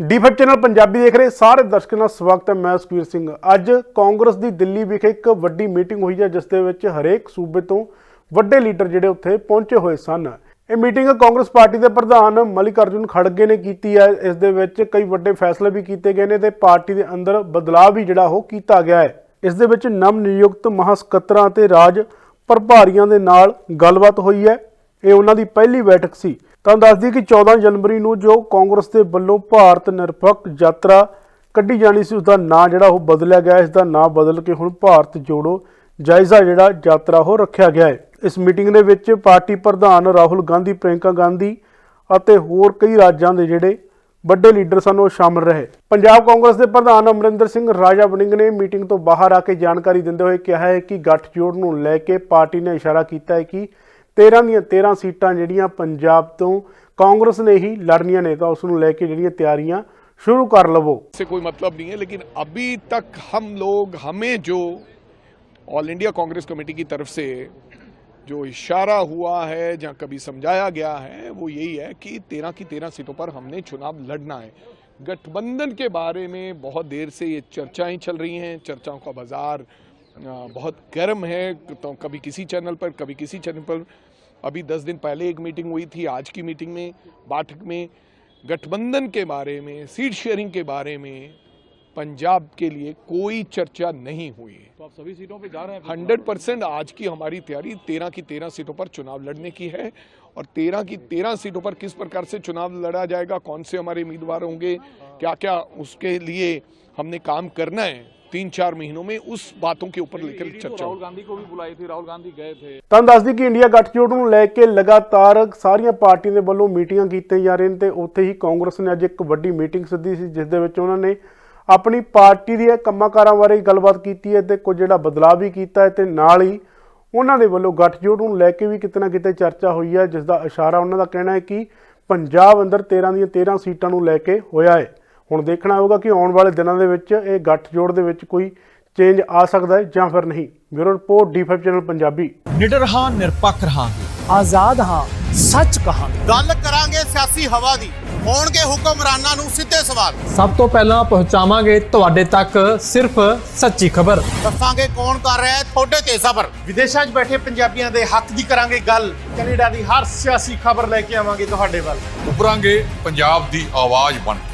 D5 channel Punjabi ਦੇਖ ਰਹੇ ਸਾਰੇ ਦਰਸ਼ਕਾਂ ਦਾ ਸਵਾਗਤ ਹੈ, ਮੈਂ ਸੁਖਵੀਰ ਸਿੰਘ। ਅੱਜ ਕਾਂਗਰਸ ਦੀ ਦਿੱਲੀ ਵਿਖੇ ਇੱਕ ਵੱਡੀ ਮੀਟਿੰਗ ਹੋਈ ਹੈ, ਜਿਸ ਦੇ ਵਿੱਚ ਹਰੇਕ ਸੂਬੇ ਤੋਂ ਵੱਡੇ ਲੀਡਰ ਜਿਹੜੇ ਉੱਥੇ ਪਹੁੰਚੇ ਹੋਏ ਸਨ। ਇਹ ਮੀਟਿੰਗ ਕਾਂਗਰਸ ਪਾਰਟੀ ਦੇ ਪ੍ਰਧਾਨ ਮਲਿਕ ਅਰਜੁਨ ਖੜਗੇ ਨੇ ਕੀਤੀ ਹੈ। ਇਸ ਦੇ ਵਿੱਚ ਕਈ ਵੱਡੇ ਫੈਸਲੇ ਵੀ ਕੀਤੇ ਗਏ ਨੇ ਤੇ ਪਾਰਟੀ ਦੇ ਅੰਦਰ ਬਦਲਾਅ ਵੀ ਜਿਹੜਾ ਉਹ ਕੀਤਾ ਗਿਆ ਹੈ। ਇਸ ਦੇ ਵਿੱਚ ਨਵ ਨਿਯੁਕਤ ਮਹਾਸਕੱਤਰਾਂ ਤੇ ਰਾਜ ਪ੍ਰਭਾਰੀਆਂ ਦੇ ਨਾਲ ਗੱਲਬਾਤ ਹੋਈ ਹੈ। ਇਹ ਉਹਨਾਂ ਦੀ ਪਹਿਲੀ ਬੈਠਕ ਸੀ। ਤਾਂ ਦੱਸਦੀ ਕਿ 14 ਜਨਵਰੀ ਨੂੰ ਜੋ ਕਾਂਗਰਸ ਦੇ ਵੱਲੋਂ ਭਾਰਤ ਨਿਰਪੱਖ ਯਾਤਰਾ ਕੱਢੀ ਜਾਣੀ ਸੀ ਉਸ ਦਾ ਨਾਂ ਜਿਹੜਾ ਉਹ ਬਦਲਿਆ ਗਿਆ। ਇਸ ਦਾ ਨਾਂ ਬਦਲ ਕੇ ਹੁਣ ਭਾਰਤ ਜੋੜੋ ਜਾਇਜ਼ਾ ਜਿਹੜਾ ਯਾਤਰਾ ਉਹ ਰੱਖਿਆ ਗਿਆ ਹੈ। ਇਸ ਮੀਟਿੰਗ ਦੇ ਵਿੱਚ ਪਾਰਟੀ ਪ੍ਰਧਾਨ ਰਾਹੁਲ ਗਾਂਧੀ, ਪ੍ਰਿਯੰਕਾ ਗਾਂਧੀ ਅਤੇ ਹੋਰ ਕਈ ਰਾਜਾਂ ਦੇ ਜਿਹੜੇ ਵੱਡੇ ਲੀਡਰ ਸਨ, ਉਹ ਸ਼ਾਮਲ ਰਹੇ। ਪੰਜਾਬ ਕਾਂਗਰਸ ਦੇ ਪ੍ਰਧਾਨ ਅਮਰਿੰਦਰ ਸਿੰਘ ਰਾਜਾ ਵੜਿੰਗ ਨੇ ਮੀਟਿੰਗ ਤੋਂ ਬਾਹਰ ਆ ਕੇ ਜਾਣਕਾਰੀ ਦਿੰਦੇ ਹੋਏ ਕਿਹਾ ਹੈ ਕਿ ਗੱਠਜੋੜ ਨੂੰ ਲੈ ਕੇ ਪਾਰਟੀ ਨੇ ਇਸ਼ਾਰਾ ਕੀਤਾ ਹੈ ਕਿ 13 ਦੀਆਂ 13 ਸੀਟਾਂ ਜਿਹੜੀਆਂ ਪੰਜਾਬ ਤੋਂ ਕਾਂਗਰਸ ਨੇ ਹੀ ਲੜਨੀਆਂ ਨੇ ਤਾਂ ਉਸ ਨੂੰ ਲੈ ਕੇ ਜਿਹੜੀਆਂ ਤਿਆਰੀਆਂ ਸ਼ੁਰੂ ਕਰ ਲਵੋ से कोई मतलब नहीं है लेकिन अभी तक हम लोग हमें जो ऑल इंडिया कांग्रेस कमेटी की तरफ से जो इशारा हुआ है जहां कभी समझाया गया है वो यही है कि तेरह की तेरह सीटों पर हमने चुनाव लड़ना है गठबंधन के बारे में बहुत देर से ये चर्चाएं चल रही हैं चर्चाओं का बाजार अ, बहुत गर्म है तो कभी किसी चैनल पर कभी किसी चैनल पर। अभी दस दिन पहले एक मीटिंग हुई थी आज की मीटिंग में बैठक में गठबंधन के बारे में सीट शेयरिंग के बारे में पंजाब के लिए कोई चर्चा नहीं हुई। है तो आप सभी सीटों पे जा रहे हैं हंड्रेड परसेंट आज की हमारी तैयारी तेरह की तेरह सीटों पर चुनाव लड़ने की है और तेरह की तेरह सीटों पर किस प्रकार से चुनाव लड़ा जाएगा कौन से हमारे उम्मीदवार होंगे क्या क्या उसके लिए हमने काम करना है तीन चार महीनों में उस बातों के ऊपर लेकर ईडी तो चर्चा राहुल होगी गांधी को भी बुलाई थी राहुल गांधी गए थे ਤਾਂ ਦੱਸਦੀ ਕਿ ਇੰਡੀਆ ਗੱਠਜੋੜ ਨੂੰ ਲੈ ਕੇ ਲਗਾਤਾਰ ਸਾਰੀਆਂ ਪਾਰਟੀਆਂ ਦੇ ਵੱਲੋਂ ਮੀਟਿੰਗਾਂ ਕੀਤੀਆਂ ਜਾ ਰਹੀਆਂ ਨੇ ਤੇ ਉੱਥੇ ਹੀ ਕਾਂਗਰਸ ਨੇ ਅੱਜ ਇੱਕ ਵੱਡੀ ਮੀਟਿੰਗ ਸੱਦੀ ਸੀ ਜਿਸ ਦੇ ਵਿੱਚ ਉਹਨਾਂ ਨੇ ਆਪਣੀ ਪਾਰਟੀ ਦੇ ਕੰਮਕਾਰਾਂ ਬਾਰੇ ਗੱਲਬਾਤ ਕੀਤੀ ਹੈ ਤੇ ਕੁਝ ਜਿਹੜਾ ਬਦਲਾਅ ਵੀ ਕੀਤਾ ਹੈ ਤੇ ਨਾਲ ਹੀ ਉਹਨਾਂ ਦੇ ਵੱਲੋਂ ਗੱਠਜੋੜ ਨੂੰ ਲੈ ਕੇ ਵੀ ਕਿਤੇ ਨਾ ਕਿਤੇ ਚਰਚਾ ਹੋਈ ਹੈ ਜਿਸ ਦਾ ਇਸ਼ਾਰਾ ਉਹਨਾਂ ਦਾ ਕਹਿਣਾ ਹੈ ਕਿ ਪੰਜਾਬ ਅੰਦਰ 13 ਦੀਆਂ 13 ਸੀਟਾਂ ਨੂੰ ਲੈ ਕੇ ਹੋਇਆ ਹੈ ਹੁਣ ਦੇਖਣਾ ਹੋਊਗਾ ਕਿ ਆਉਣ ਵਾਲੇ ਦਿਨਾਂ ਦੇ ਵਿੱਚ ਇਹ ਗੱਠਜੋੜ ਦੇ ਵਿੱਚ ਕੋਈ ਚੇਂਜ ਆ ਸਕਦਾ ਹੈ ਜਾਂ ਫਿਰ ਨਹੀਂ। Bureau report D five channel Punjabi. ਨਿਡਰ ਹਾਂ ਨਿਰਪੱਖ ਰਹਾਂਗੇ। ਆਜ਼ਾਦ ਹਾਂ ਸੱਚ ਕਹਾਂਗੇ। ਗੱਲ ਕਰਾਂਗੇ ਸਿਆਸੀ ਹਵਾ ਦੀ। ਹੋਣਗੇ ਹੁਕਮਰਾਨਾਂ ਨੂੰ ਸਿੱਧੇ ਸਵਾਲ। ਸਭ ਤੋਂ ਪਹਿਲਾਂ ਪਹੁੰਚਾਵਾਂਗੇ ਤੁਹਾਡੇ ਤੱਕ ਸਿਰਫ ਸੱਚੀ ਖਬਰ। ਦੱਸਾਂਗੇ ਕੌਣ ਕਰ ਰਿਹਾ ਹੈ ਤੁਹਾਡੇ ਤੇ ਸਬਰ। ਵਿਦੇਸ਼ਾਂ 'ਚ ਬੈਠੇ ਪੰਜਾਬੀਆਂ ਦੇ ਹੱਕ ਦੀ ਕਰਾਂਗੇ ਗੱਲ। ਕੈਨੇਡਾ ਦੀ ਹਰ ਸਿਆਸੀ ਖਬਰ ਲੈ ਕੇ ਆਵਾਂਗੇ ਤੁਹਾਡੇ ਵੱਲ। ਉਭਰਾਂਗੇ ਪੰਜਾਬ ਦੀ ਆਵਾਜ਼ ਬਣ ਕੇ।